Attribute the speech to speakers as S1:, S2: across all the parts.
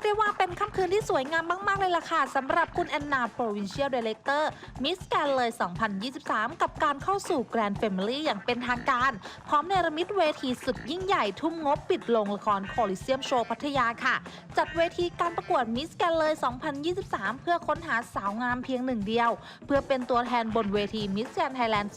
S1: ียกได้ว่าเป็นค่ำคืนที่สวยงามมาก ๆ เลยล่ะค่ะสำหรับคุณแอนนา Provincial Director Miss Grand เลย 2023 กับการเข้าสู่ Grand Family อย่างเป็นทางการ พร้อมเนรมิตเวทีสุดยิ่งใหญ่ทุ่มงบปิดโรงละครโคลิเซียมโชว์พัทยาค่ะ จัดเวทีการประกวด Miss Grand เลย 2023 เพื่อค้นหาสาวงามเพียงหนึ่งเดียว เพื่อเป็นตัวแทนบนเวที Miss Grand Thailand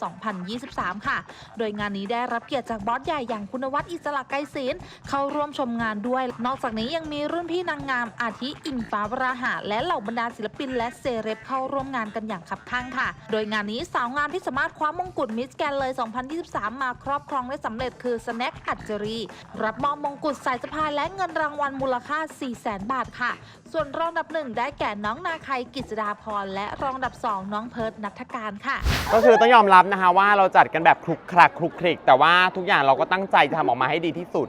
S1: 2023 ค่ะ โดยงานนี้ได้รับเกียรติจากบอสใหญ่อย่างคุณวัฒน์อิสระไกรศิลเข้าร่วมชมงานด้วย นอกจากนี้ยังมีรุ่นพี่นางงามอาทิอิงฟ้าวราหะและเหล่าบรรดาศิลปิน และเซเลบเข้าร่วมงานกันอย่างขับข้างค่ะ โดยงานนี้สาวงามที่สามารถคว้ามงกุฎมิสแกนเลย 2023 มาครอบครองได้สำเร็จคือสแน็คอัจจรี รับมอบมงกุฎสายสะพายและเงินรางวัลมูลค่า 400,000 บาทค่ะ ส่วนรองดับหนึ่งได้แก่น้องนาไคกิจดาพรและรองดับสองน้องเพิร์ดนัทการค่ะ
S2: ก็คือต้องยอมรับนะคะว่าเราจัดกันแบบคลุกคลักคลุกคลิก แต่ว่าทุกอย่างเราก็ตั้งใจจะทำออกมาให้ดีที่สุด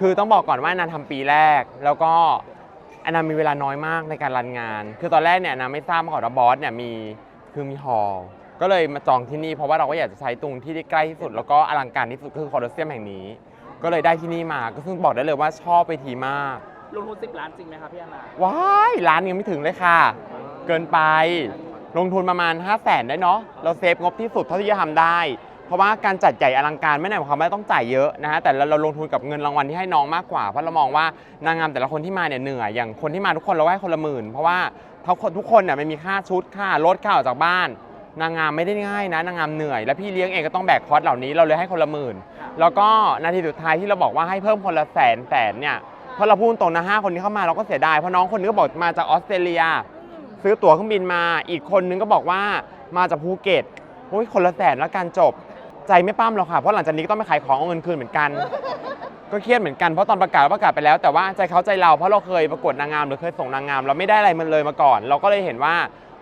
S2: คือต้องบอกก่อนว่านาทำปีแรก แล้วก็ อนามีเวลาน้อยมากในการรันงาน คือตอนแรกเนี่ยนาไม่ทราบมาก่อนว่าบอสเนี่ยมีคือมีฮอลล์ก็เลยมาจองที่นี่เพราะว่าเราก็อยากจะใช้ตรงที่ที่ใกล้ที่สุด แล้วก็อลังการที่สุดก็คือคอร์เซียมแห่งนี้ ก็เลยได้ที่นี่มาก็ซึ่งบอกได้เลยว่าชอบไปทีมาก
S3: ลงทุน10ล้านจริงไหมครับพี่อนา
S2: ว้ายร้านยังไม่ถึงเลยค่ะ เกินไป ลงทุนประมาณ 5 0 0แสนได้เนาะเราเซฟงบที่สุดเท่าที่จะทำได้ เพราะว่าการจัดใหญ่อลังการไม่ได้หมายความว่าต้องจ่ายเยอะนะฮะแต่เราเราลงทุนกับเงินรางวัลที่ให้น้องมากกว่าเพราะเรามองว่านางงามแต่ละคนที่มาเนี่ยเหนื่อยอย่างคนที่มาทุกคนเราให้คนละหมื่นเพราะว่าทุกคนทุกคนเนี่ยไม่มีค่าชุดค่ารถค่าออกจากบ้านนางงามไม่ได้ง่ายนะนางงามเหนื่อย และพี่เลี้ยงเองก็ต้องแบกคอสเหล่านี้เราเลยให้คนละหมื่น แล้วก็นาทีสุดท้ายที่เราบอกว่าให้เพิ่มคนละแสนแสนเนี่ยเพราะเราพูดตรงนะห้าคนที่เข้ามาเราก็เสียดายเพราะน้องคนนึงก็บอกมาจากออสเตรเลีย ซื้อตั๋วเครื่องบินมาอีกคนนึงก็บอกว่ามาจากภูเก็ตโอ้ยคนละแสนแล้วการจบ ใจไม่ปั้มหรอกค่ะ เพราะหลังจากนี้ก็ต้องไปขายของเอาเงินคืนเหมือนกัน ก็เครียดเหมือนกัน เพราะตอนประกาศประกาศไปแล้ว แต่ว่าใจเขาใจเรา เพราะเราเคยประกวดนางงามหรือเคยส่งนางงาม เราไม่ได้อะไรมันเลยมาก่อน เราก็เลยเห็นว่า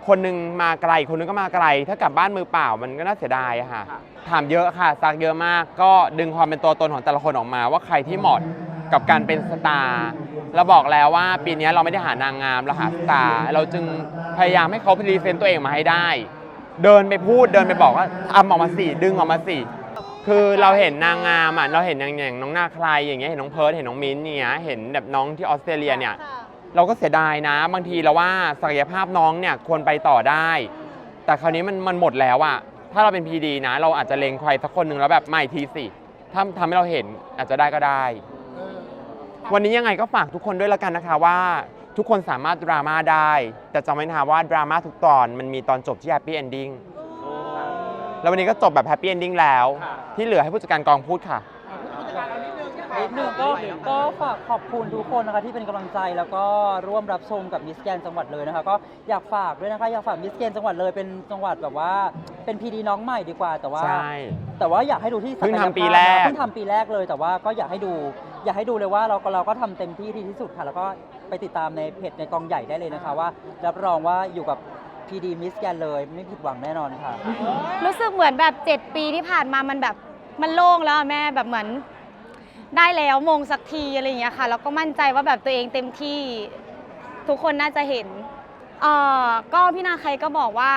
S2: คนหนึงมาไกล คนหนึงก็มาไกล ถ้ากลับบ้านมือเปล่ามันก็น่าเสียดายอะค่ะ ถามเยอะค่ะซักเยอะมาก ก็ดึงความเป็นตัวตนของแต่ละคนออกมา ว่าใครที่เหมาะกับการเป็นสตาร์ เราบอกแล้วว่าปีนี้เราไม่ได้หานางงาม เราหาสตาร์ เราจึงพยายามให้เขาพรีเซนต์ตัวเองมาให้ได้ เดินไปพูดเดินไปบอกว่าทำออกมาสิดึงออกมาสิคือเราเห็นนางงามอะเราเห็นอย่างอย่างน้องนาใครอย่างเงี้ยเห็นน้องเพิร์ดเห็นน้องมิ้นท์อย่างเงี้ยเห็นแบบน้องที่ออสเตรเลียเนี่ย เราก็เสียดายนะ บางทีเราว่าศักยภาพน้องเนี่ยควรไปต่อได้ แต่คราวนี้มันมันหมดแล้วอะถ้าเราเป็นพีดีนะ เราอาจจะเล็งใครสักคนหนึ่งแล้วแบบไม่ทีสิถ้าทำให้เราเห็นอาจจะได้ก็ได้ วันนี้ยังไงก็ฝากทุกคนด้วยละกันนะคะว่า ทุกคนสามารถดราม่าได้ แต่จำไว้นะคะว่าดราม่าทุกตอนมันมีตอนจบที่แฮปปี้เอนดิ้งแล้ววันนี้ก็จบแบบแฮปปี้เอนดิ้งแล้ว ที่เหลือให้ผู้จัดการกองพูดค่ะ
S4: นิดนึงก็ก็ฝากขอบคุณทุกคนนะคะที่เป็นกำลังใจแล้วก็ร่วมรับชมกับมิสแกนจังหวัดเลยนะคะก็อยากฝากด้วยนะคะอยากฝากมิสแกนจังหวัดเลยเป็นจังหวัดแบบว่าเป็นพีดีน้องใหม่ดีกว่าแต่ว่า
S2: ใช่
S4: แต่ว่าอยากให้ดูที่ศักยภาพ
S2: เพิ่งทำปีแรก
S4: เพิ่งทำปีแรกเลยแต่ว่าก็อยากให้ดู อยากให้ดูเลยว่าเราก็เราก็ทำเต็มที่ดีที่สุดค่ะ แล้วก็ ไปติดตามในเพจในกองใหญ่ได้เลยนะคะว่า รับรองว่าอยู่กับพีดีมิสแกนเลยไม่ผิดหวังแน่นอนค่ะ
S5: รู้สึกเหมือนแบบ 7 ปีที่ผ่านมามันแบบมันโล่งแล้วอะแม่แบบเหมือน ได้แล้วมงสักทีอะไรอย่างเงี้ยค่ะแล้วก็มั่นใจว่าแบบตัวเองเต็มที่ทุกคนน่าจะเห็นเอ่อก็พี่นาใครก็บอกว่า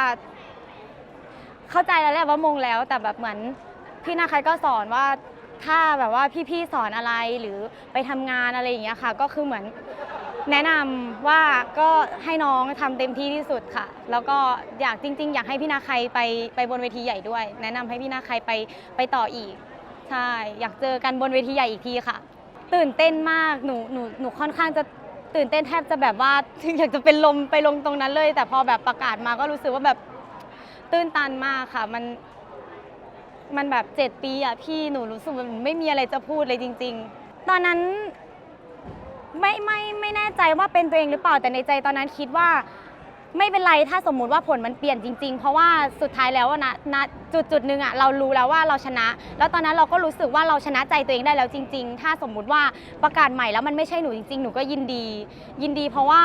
S5: เข้าใจแล้วแหละว่ามงแล้ว แต่แบบเหมือนพี่นาใครก็สอนว่าถ้าแบบว่าพี่ๆสอนอะไรหรือไปทำงานอะไรอย่างเงี้ยค่ะ ก็คือเหมือน แนะนำว่าก็ให้น้องทำเต็มที่ที่สุดค่ะ แล้วก็อยากจริง ๆ อยากให้พี่นาใครไปไปบนเวทีใหญ่ด้วย แนะนำให้พี่นาใครไปไปต่ออีก ใช่ อยากเจอกันบนเวทีใหญ่อีกทีค่ะ ตื่นเต้นมากหนูหนูหนูค่อนข้างจะตื่นเต้นแทบจะแบบว่าอยากจะเป็นลมไปลงตรงนั้นเลย แต่พอแบบประกาศมาก็รู้สึกว่าแบบตื้นตันมากค่ะ มันมันแบบเจ็ดปีอะพี่หนูรู้สึกมันไม่มีอะไรจะพูดเลยจริง ๆ ตอนนั้น ไม่ไม่ไม่แน่ใจว่าเป็นตัวเองหรือเปล่าแต่ในใจตอนนั้นคิดว่า ไม่เป็นไรถ้าสมมุติว่าผลมันเปลี่ยนจริง ๆ เพราะว่าสุดท้ายแล้วอะนะณจุดจุดหนึ่งอะเรารู้แล้วว่าเราชนะ แล้วตอนนั้นเราก็รู้สึกว่าเราชนะใจตัวเองได้แล้วจริง ๆ ถ้าสมมุติว่าประกาศใหม่แล้วมันไม่ใช่หนูจริง ๆ หนูก็ยินดี ยินดี เพราะว่า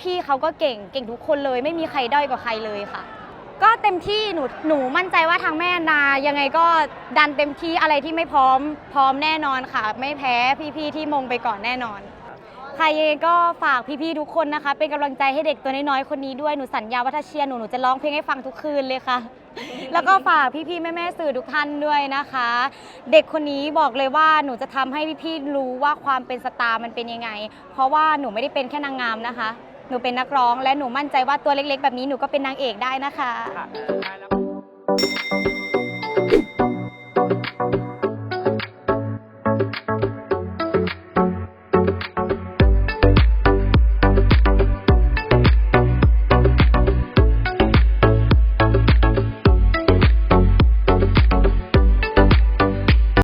S5: พี่เขาก็เก่งเก่งทุกคนเลย ไม่มีใครด้อยกว่าใครเลยค่ะ ก็เต็มที่หนูหนูมั่นใจว่าทางแม่นายังไงก็ดันเต็มที่อะไรที่ไม่พร้อมพร้อมแน่นอนค่ะ ไม่แพ้พี่ๆที่มงไปก่อนแน่นอน ครยังไงก็ฝากพี่ๆทุกคนนะคะ เป็นกำลังใจให้เด็กตัวน้อยๆคนนี้ด้วยหนูสัญญาว่าถ้าเชียร์หนูหนูจะร้องเพลงให้ฟังทุกคืนเลยค่ะ แล้วก็ฝากพี่ๆแม่ๆสื่อทุกท่านด้วยนะคะ เด็กคนนี้บอกเลยว่าหนูจะทำให้พี่ๆรู้ว่าความเป็นสตาร์มันเป็นยังไง เพราะว่าหนูไม่ได้เป็นแค่นางงามนะคะ หนูเป็นนักร้องและหนูมั่นใจว่าตัวเล็กๆ แบบนี้หนูก็เป็นนางเอกได้นะคะ
S3: ค่ะ